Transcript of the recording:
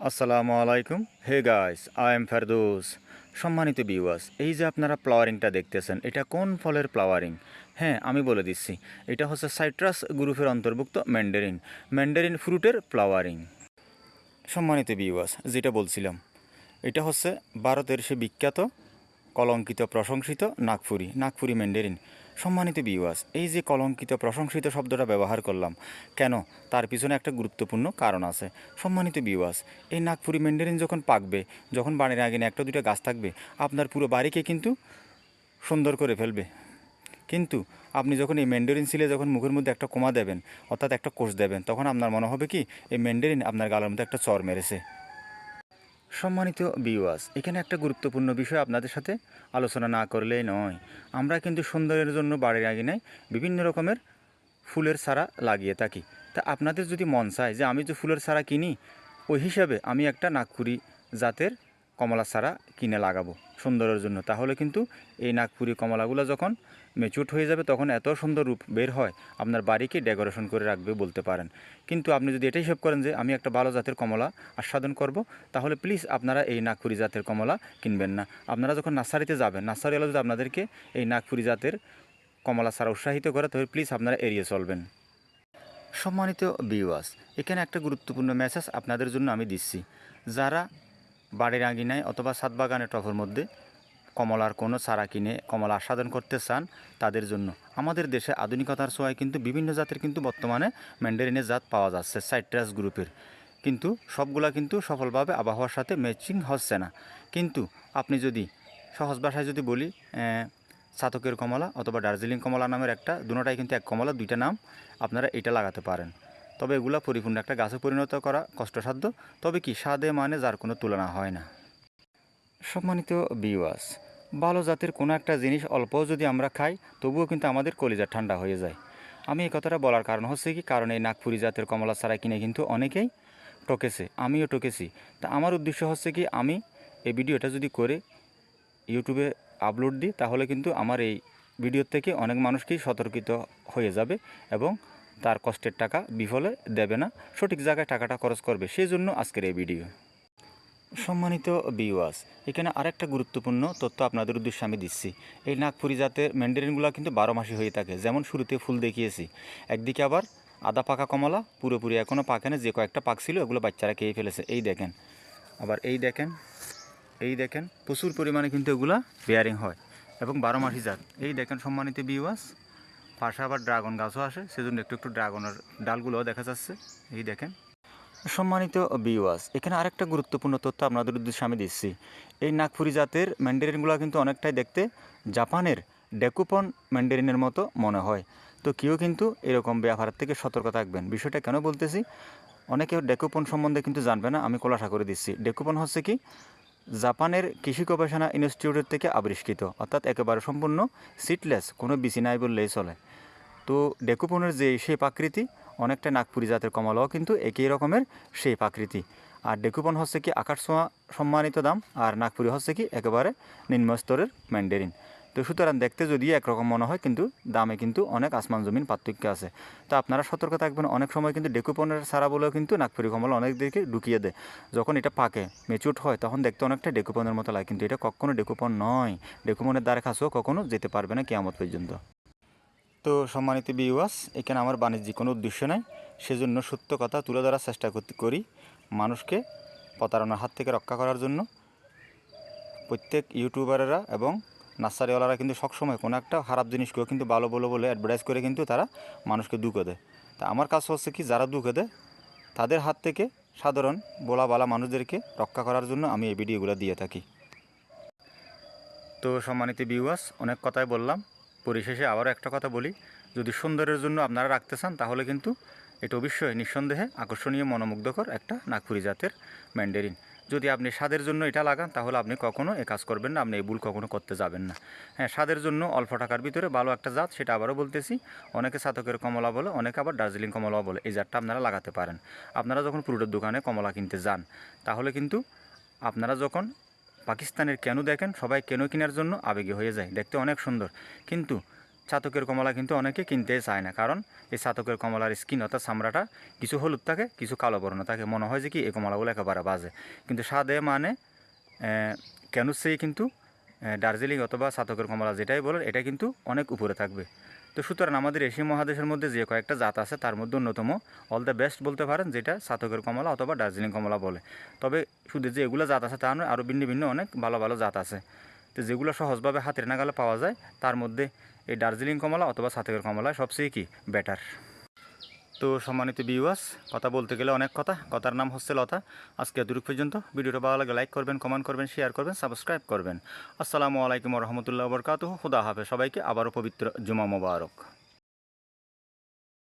আসসালামু আলাইকুম। Hey guys I am Ferdous সম্মানিত বিওয়াস এই যে আপনারা ফ্লাওয়ারিংটা দেখতেছেন, এটা কোন ফলের ফ্লাওয়ারিং হ্যাঁ আমি বলে দিচ্ছি, এটা হচ্ছে সাইট্রাস গ্রুপের অন্তর্ভুক্ত ম্যান্ডারিন ম্যান্ডারিন ফ্রুটের ফ্লাওয়ারিং সম্মানিত বিওয়াস যেটা বলছিলাম, এটা হচ্ছে ভারতের সে বিখ্যাত কলঙ্কিত প্রশংসিত নাগপুরি নাগপুরি ম্যান্ডারিন সম্মানিত বিওয়াস এই যে কলঙ্কিত প্রশংসিত শব্দটা ব্যবহার করলাম, কেন? তার পিছনে একটা গুরুত্বপূর্ণ কারণ আছে। সম্মানিত বিওয়াস এই নাগপুরি ম্যান্ডারিন যখন পাকবে, যখন বাড়ির আগে একটা দুটো গাছ থাকবে, আপনার পুরো বাড়িকে কিন্তু সুন্দর করে ফেলবে। কিন্তু আপনি যখন এই ম্যান্ডারিন সিলে যখন মুখের মধ্যে একটা কোমা দেবেন, অর্থাৎ একটা কোষ দেবেন, তখন আপনার মনে হবে কি, এই ম্যান্ডারিন আপনার গালের মধ্যে একটা চর মেরেছে। সম্মানিত বিওয়াস এখানে একটা গুরুত্বপূর্ণ বিষয় আপনাদের সাথে আলোচনা না করলেই নয়। আমরা কিন্তু সুন্দরের জন্য বাড়ির আঙিনায় বিভিন্ন রকমের ফুলের সারা লাগিয়ে থাকি। তা আপনাদের যদি মন চায় যে আমি যে ফুলের সারা কিনি, ওই হিসাবে আমি একটা নাগপুরি জাতের কমলা সারা কিনে লাগাবো। সুন্দরের জন্য। তাহলে কিন্তু এই নাগপুরি কমলাগুলো যখন মেচুট হয়ে যাবে, তখন এত সুন্দর রূপ বের হয়, আপনার বাড়িকে ডেকোরেশন করে রাখবে বলতে পারেন। কিন্তু আপনি যদি এটাই হিসাব করেন যে, আমি একটা ভালো জাতের কমলা আস্বাদন করব তাহলে প্লিজ আপনারা এই নাগপুরি জাতের কমলা কিনবেন না। আপনারা যখন নার্সারিতে যাবেন নার্সারিওয়ালা যদি আপনাদেরকে এই নাগপুরি জাতের কমলা ছাড়া উৎসাহিত করে, তাহলে প্লিজ আপনারা এড়িয়ে চলবেন। সম্মানিত বিওয়াস এখানে একটা গুরুত্বপূর্ণ মেসেজ আপনাদের জন্য আমি দিচ্ছি। যারা বাড়ির আঙিনায় অথবা সাত বাগানের টফের মধ্যে কমলার কোনো চারা কিনে কমলা আস্বাদন করতে চান তাদের জন্য। আমাদের দেশে আধুনিকতার ছোঁয়ায় কিন্তু বিভিন্ন জাতের কিন্তু বর্তমানে ম্যান্ডারিনের জাত পাওয়া যাচ্ছে সাইট্রাস গ্রুপের। কিন্তু সবগুলা কিন্তু সফলভাবে আবহাওয়ার সাথে ম্যাচিং হচ্ছে না। কিন্তু আপনি যদি সহজ ভাষায় যদি বলি আহ, চাতকের কমলা অথবা দার্জিলিং কমলা নামের একটা দুটোটাই কিন্তু এক কমলা দুইটা নাম আপনারা এটা লাগাতে পারেন। তবে এগুলা পরিপূর্ণ একটা গাছে পরিণত করা কষ্টসাধ্য, তবে কি স্বাদে মানে যার কোনো তুলনা হয় না। সম্মানিত বিওয়াস ভালো জাতের কোনো একটা জিনিস অল্পও যদি আমরা খাই, তবুও কিন্তু আমাদের কলিজা ঠান্ডা হয়ে যায়। আমি এই কথাটা বলার কারণ হচ্ছে কি, কারণ এই নাগপুরি জাতের কমলা চারা কিনে কিন্তু অনেকেই টকেছে আমিও টকেছি তা আমার উদ্দেশ্য হচ্ছে কি, আমি এই ভিডিওটা যদি করে ইউটিউবে আপলোড দিই, তাহলে কিন্তু আমার এই ভিডিওর থেকে অনেক মানুষকেই সতর্কিত হয়ে যাবে এবং তার কষ্টের টাকা বিফলে দেবে না, সঠিক জায়গায় টাকাটা খরচ করবে। সেই জন্য আজকের এই ভিডিও। সম্মানিত বিওয়াস এখানে আরেকটা গুরুত্বপূর্ণ তথ্য আপনাদের উদ্দেশ্যে আমি দিচ্ছি। এই নাগপুরি জাতের ম্যান্ডারিনগুলো কিন্তু বারো মাসে হয়ে থাকে, যেমন শুরুতে ফুল দেখিয়েছি। একদিকে আবার আদা পাকা কমলা, পুরোপুরি এখনও পাকে না, যে কয়েকটা পাক ছিল, এগুলো বাচ্চারা খেয়ে ফেলেছে। এই দেখেন, আবার এই দেখেন এই দেখেন, প্রচুর পরিমাণে কিন্তু এগুলা বেয়ারিং হয়, এবং বারো মাসি জাত। এই দেখেন সম্মানিত বিওয়াস পাশে আবার ড্রাগন গাছও আসে সেজন্য একটু একটু ড্রাগনের ডালগুলোও দেখা যাচ্ছে। এই দেখেন। সম্মানিত বিওয়াস এখানে আরেকটা গুরুত্বপূর্ণ তথ্য আপনাদের উদ্দেশ্যে আমি দিচ্ছি। এই নাগপুরি জাতের ম্যান্ডারিনগুলো কিন্তু অনেকটাই দেখতে জাপানের ডেকুপন ম্যান্ডারিনের মতো মনে হয়। তো কেউ কিন্তু এরকম ব্যবহারের থেকে সতর্ক থাকবেন। বিষয়টা কেন বলতেছি, অনেকে ডেকুপন সম্বন্ধে কিন্তু জানবে না, আমি খোলাসা করে দিচ্ছি। ডেকুপন হচ্ছে কি, জাপানের কৃষি গবেষণা ইনস্টিটিউটের থেকে আবিষ্কৃত, অর্থাৎ একেবারে সম্পূর্ণ সিটলেস কোনো বিচি নাই বললেই চলে। তো ডেকুপনের যে সেই আকৃতি অনেকটা নাগপুরি জাতের কমলাও কিন্তু একই রকমের সেই আকৃতি আর ডেকুপন হচ্ছে কি আকাশ সম্মানিত দাম, আর নাগপুরি হচ্ছে কি একেবারে নিম্ন স্তরের ম্যান্ডারিন। তো সুতরাং দেখতে যদিও একরকম মনে হয় কিন্তু দামে কিন্তু অনেক আসমান জমিন পার্থক্য আছে। তো আপনারা সতর্ক থাকবেন, অনেক সময় কিন্তু ডেকুপনের সারা বলেও কিন্তু নাগপুরি কমলা অনেক দিকে ঢুকিয়ে দেয়। যখন এটা পাকে, মেচুট হয়, তখন দেখতে অনেকটা ডেকুপনের মতো লাগে, কিন্তু এটা কখনো ডেকুপন নয়। ডেকুপনের দ্বারা কাছেও কখনো যেতে পারবে না কেয়ামত পর্যন্ত। তো সম্মানিত বিওয়াস এখানে আমার বাণিজ্যিক কোনো উদ্দেশ্য নাই। সেজন্য সত্য কথা তুলে ধরার চেষ্টা করতে করি মানুষকে প্রতারণার হাত থেকে রক্ষা করার জন্য। প্রত্যেক ইউটিউবারেরা এবং নার্সারিওয়ালারা কিন্তু সবসময় কোনো একটা খারাপ জিনিসকেও কিন্তু ভালো বলে বলে অ্যাডভার্টাইজ করে কিন্তু তারা মানুষকে দুঃখ দেয়। তা আমার কাজ হচ্ছে কি, যারা দুঃখ দেয়, তাদের হাত থেকে সাধারণ বলা বালা মানুষদেরকে রক্ষা করার জন্য আমি এই ভিডিওগুলো দিয়ে থাকি। তো সম্মানিত বিওয়াস অনেক কথাই বললাম। পরিশেষে আবারও একটা কথা বলি। যদি সুন্দরের জন্য আপনারা রাখতে চান, তাহলে কিন্তু এটা অবশ্যই নিঃসন্দেহে আকর্ষণীয়, মনোমুগ্ধকর একটা নাগপুরি জাতের ম্যান্ডারিন। যদি আপনি স্বাদের জন্য এটা লাগান, তাহলে আপনি কখনও এ কাজ করবেন না, আপনি এই ভুল কখনো করতে যাবেন না। হ্যাঁ স্বাদের জন্য অল্প টাকার ভিতরে ভালো একটা জাত, সেটা আবারও বলতেছি। অনেকে সাতকের কমলা বলে, অনেকে আবার দার্জিলিং কমলা বলে, এই জাতটা আপনারা লাগাতে পারেন। আপনারা যখন পুরোটার দোকানে কমলা কিনতে যান, তাহলে কিন্তু আপনারা যখন পাকিস্তানের কেন দেখেন? সবাই কেন কেনার জন্য আবেগী হয়ে যায়। দেখতে অনেক সুন্দর। কিন্তু ছাতকের কমলা কিন্তু অনেকে কিনতে চায় না। কারণ এই ছাতকের কমলার স্কিন অর্থাৎ চামড়াটা কিছু হলুদ থাকে, কিছু কালো বর্ণ থাকে। মনে হয় যে কি এই কমলাগুলো একেবারে বাজে। কিন্তু স্বাদে মানে কেন সেই কিন্তু দার্জিলিং অথবা চাতকের কমলা যেটাই বলেন, এটা কিন্তু অনেক উপরে থাকবে। তো সুতরাং আমাদের এশিয়া মহাদেশের মধ্যে যে কয়েকটা জাত আছে, তার মধ্যে অন্যতম। অল দ্য বেস্ট বলতে পারেন, যেটা চাতকের কমলা অথবা দার্জিলিং কমলা বলে। তবে শুধু যে এগুলো জাত আছে, তা নয় আরও ভিন্ন ভিন্ন অনেক ভালো ভালো জাত আছে। তো যেগুলো সহজভাবে হাতের নাগালে পাওয়া যায়, তার মধ্যে এই দার্জিলিং কমলা অথবা চাতকের কমলা সবচেয়ে কি? বেটার তো সম্মানিত ভিউয়ার্স কথা বলতে গেলে অনেক কথা। কথার নাম হচ্ছে লতা। আজকে দূর পর্যন্ত। ভিডিওটা ভালো লাগে লাইক করবেন কমেন্ট করবেন শেয়ার করবেন সাবস্ক্রাইব করবেন। আসসালামু আলাইকুম রহমতুল্লাহ বরকাত হুদা হাফে সবাইকে আবারও পবিত্র জুমা মোবারক।